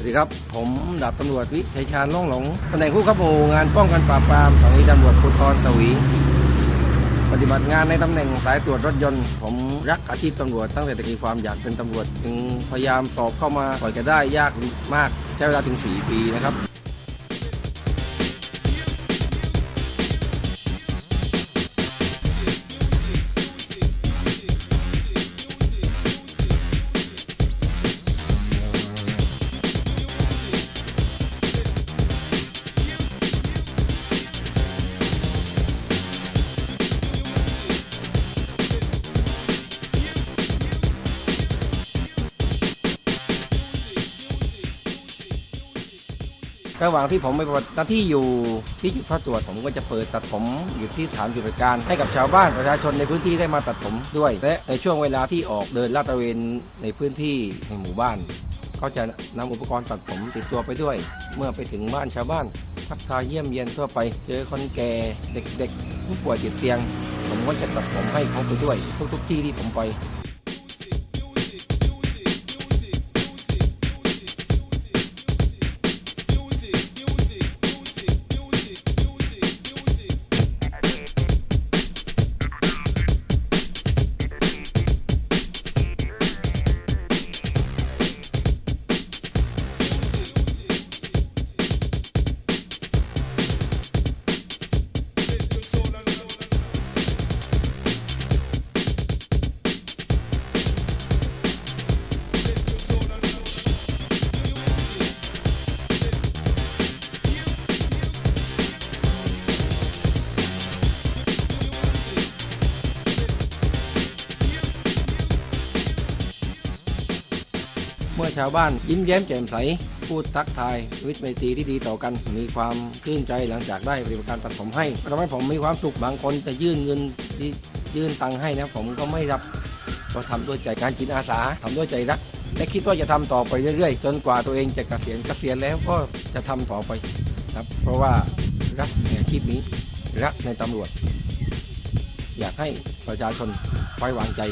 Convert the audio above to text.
สวัสดีครับ ผมดาบตำรวจวิชัยชาญล่องหลงตำแหน่งผู้ขับหมู่งานป้องกันปราบปรามสถานีตำรวจภูธรสวี ปฏิบัติงานในตำแหน่งสายตรวจรถยนต์ ผมรักอาชีพตำรวจตั้งแต่ตะกี้ความอยากเป็นตำรวจจึงพยายามสอบเข้ามาปล่อยก็ได้ยากมากใช้เวลาถึง 4 ปีนะครับ ระหว่างที่ผมไปปฏิบัติหน้าที่อยู่ที่จุดพักตรวจผมก็จะเปิดตัดผมอยู่ที่สถานจุดบริการ ให้กับชาวบ้านประชาชนในพื้นที่ได้มาตัดผมด้วย และในช่วงเวลาที่ออกเดินลาดตระเวนในพื้นที่ในหมู่บ้าน ก็จะนำอุปกรณ์ตัดผมติดตัวไปด้วย เมื่อไปถึงบ้านชาวบ้านทักทายเยี่ยมเยียนทั่วไป เจอคนแก่เด็กๆผู้ป่วยติดเตียง ผมก็จะตัดผมให้เขาไปด้วย ทุกๆที่ที่ผมไป มื่อชาวบ้านยิ้มแย้มแจ่มใส พูดทักทายวิตไมตรีที่ดีต่อกัน มีความชื่นใจหลังจากได้บริการตัดผมให้ทำให้ผมมีความสุขบางคนจะยื่นเงินที่ยื่นตังค์ให้นะผมก็ไม่รับก็ทำด้วยใจการจิตอาสาทำด้วยใจรักและคิดว่าจะทำต่อไปเรื่อยๆ จนกว่าตัวเองจะเกษียณเกษียณแล้วก็จะทำต่อไปครับ เพราะว่ารักในอาชีพนี้รักในตำรวจ อยากให้ประชาชนไว้วางใจ